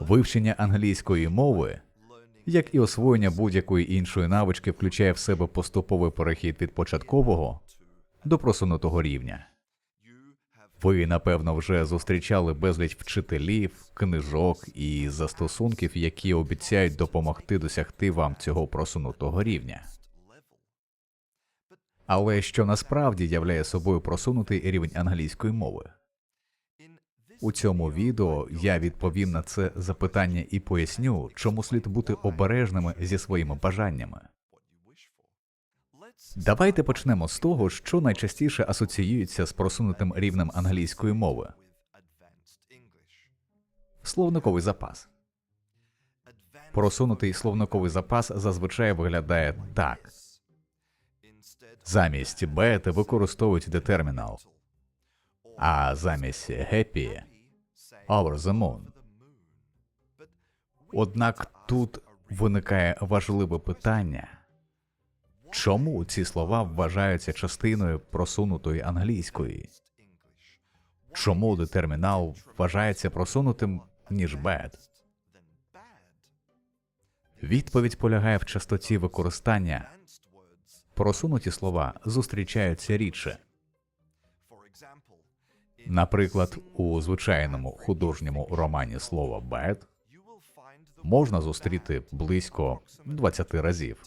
Вивчення англійської мови, як і освоєння будь-якої іншої навички, включає в себе поступовий перехід від початкового до просунутого рівня. Ви, напевно, вже зустрічали безліч вчителів, книжок і застосунків, які обіцяють допомогти досягти вам цього просунутого рівня. Але що насправді являє собою просунутий рівень англійської мови? У цьому відео я відповім на це запитання і поясню, чому слід бути обережними зі своїми бажаннями. Давайте почнемо з того, що найчастіше асоціюється з просунутим рівнем англійської мови. Словниковий запас. Просунутий словниковий запас зазвичай виглядає так. Замість bad використовують детермінал, а замість happy – over the moon. Однак тут виникає важливе питання. Чому ці слова вважаються частиною просунутої англійської? Чому детермінал вважається просунутим, ніж bad? Відповідь полягає в частоті використання. Просунуті слова зустрічаються рідше. Наприклад, у звичайному художньому романі слово bad можна зустріти близько 20 разів,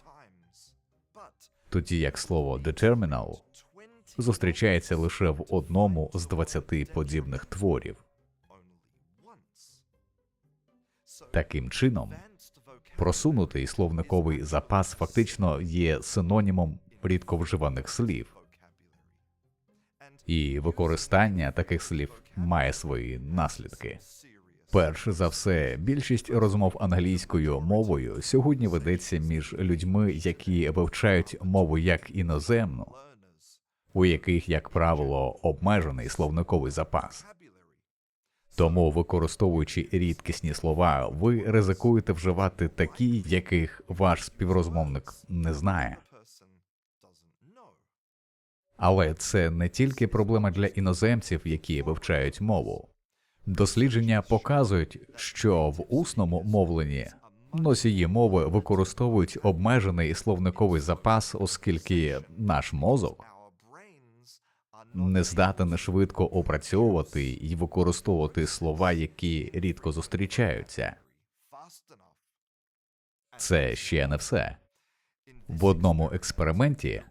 тоді як слово determinal зустрічається лише в одному з 20 подібних творів. Таким чином, просунутий словниковий запас фактично є синонімом рідко вживаних слів, і використання таких слів має свої наслідки. Перш за все, більшість розмов англійською мовою сьогодні ведеться між людьми, які вивчають мову як іноземну, у яких, як правило, обмежений словниковий запас. Тому, використовуючи рідкісні слова, ви ризикуєте вживати такі, яких ваш співрозмовник не знає. Але це не тільки проблема для іноземців, які вивчають мову. Дослідження показують, що в усному мовленні носії мови використовують обмежений словниковий запас, оскільки наш мозок не здатен швидко опрацьовувати і використовувати слова, які рідко зустрічаються. Це ще не все. В одному експерименті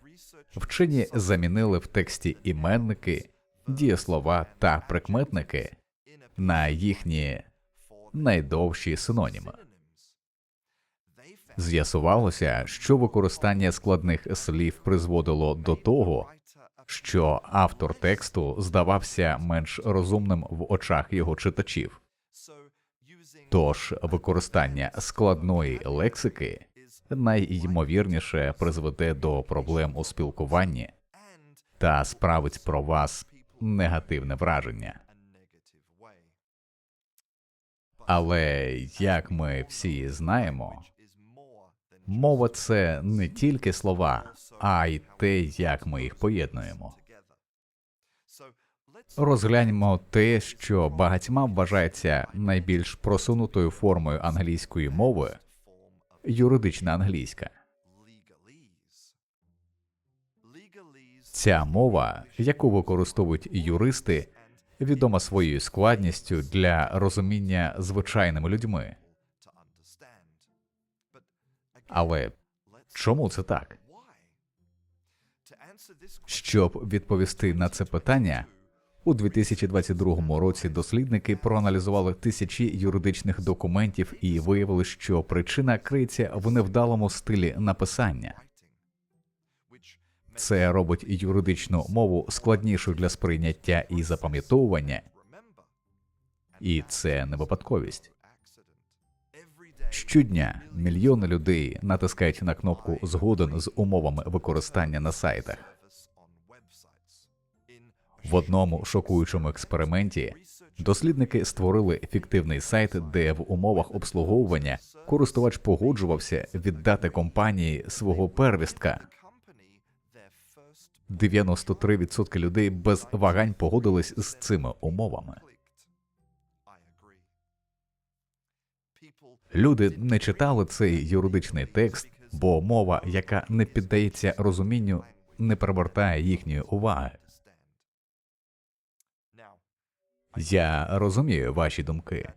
вчені замінили в тексті іменники, дієслова та прикметники на їхні найдовші синоніми. З'ясувалося, що використання складних слів призводило до того, що автор тексту здавався менш розумним в очах його читачів. Тож використання складної лексики найймовірніше призведе до проблем у спілкуванні та справить про вас негативне враження. Але як ми всі знаємо, мова це не тільки слова, а й те, як ми їх поєднуємо. Розгляньмо те, що багатьма вважається найбільш просунутою формою англійської мови юридична англійська. Ця мова, яку використовують юристи, відома своєю складністю для розуміння звичайними людьми. Але чому це так? Щоб відповісти на це питання, у 2022 році дослідники проаналізували тисячі юридичних документів і виявили, що причина криється в невдалому стилі написання. Це робить юридичну мову складнішою для сприйняття і запам'ятовування, і це не випадковість. Щодня мільйони людей натискають на кнопку згоден з умовами використання на сайтах. В одному шокуючому експерименті дослідники створили фіктивний сайт, де в умовах обслуговування користувач погоджувався віддати компанії свого первістка. 93% людей без вагань погодились з цими умовами. Люди не читали цей юридичний текст, бо мова, яка не піддається розумінню, не привертає їхньої уваги. Я розумію ваші думки.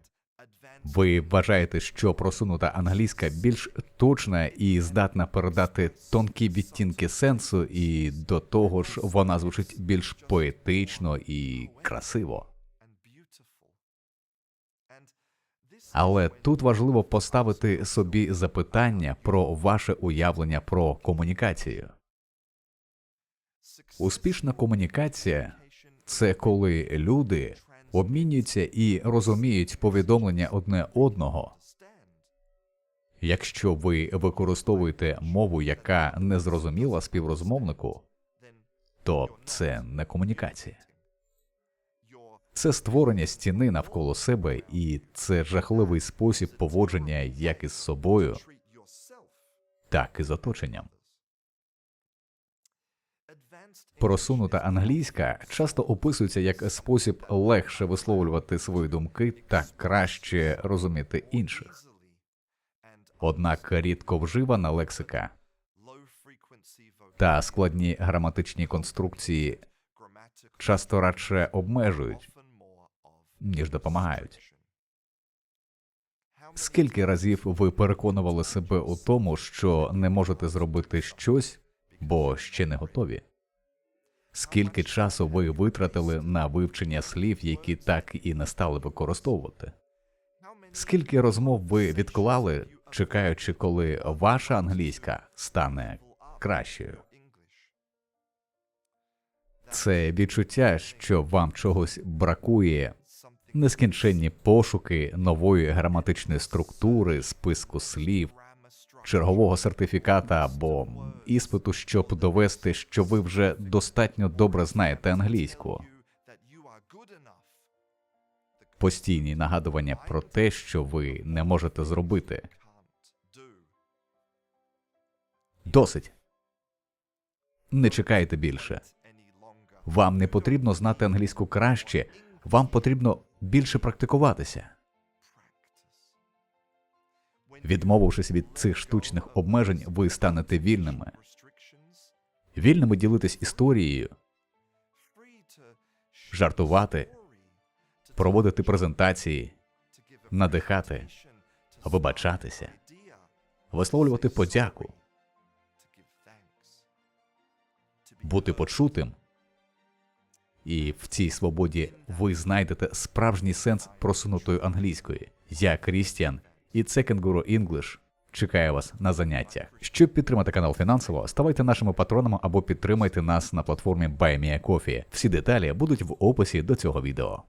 Ви вважаєте, що просунута англійська більш точна і здатна передати тонкі відтінки сенсу, і до того ж вона звучить більш поетично і красиво. Але тут важливо поставити собі запитання про ваше уявлення про комунікацію. Успішна комунікація це коли люди обмінюються і розуміють повідомлення одне одного. Якщо ви використовуєте мову, яка не зрозуміла співрозмовнику, то це не комунікація. Це створення стіни навколо себе, і це жахливий спосіб поводження як із собою, так і з оточенням. Просунута англійська часто описується як спосіб легше висловлювати свої думки та краще розуміти інших. Однак рідко вживана лексика та складні граматичні конструкції часто радше обмежують, ніж допомагають. Скільки разів ви переконували себе у тому, що не можете зробити щось, бо ще не готові? Скільки часу ви витратили на вивчення слів, які так і не стали використовувати? Скільки розмов ви відклали, чекаючи, коли ваша англійська стане кращою? Це відчуття, що вам чогось бракує, нескінченні пошуки нової граматичної структури, списку слів, чергового сертифіката або іспиту, щоб довести, що ви вже достатньо добре знаєте англійську. Постійні нагадування про те, що ви не можете зробити. Досить. Не чекайте більше. Вам не потрібно знати англійську краще, вам потрібно більше практикуватися. Відмовившись від цих штучних обмежень, ви станете вільними. Вільними ділитись історією, жартувати, проводити презентації, надихати, вибачатися, висловлювати подяку, бути почутим. І в цій свободі ви знайдете справжній сенс просунутої англійської. Я Крістіан, і це Кенгуру Інглиш чекає вас на заняттях. Щоб підтримати канал фінансово, ставайте нашими патронами або підтримайте нас на платформі BuyMeACoffee. Всі деталі будуть в описі до цього відео.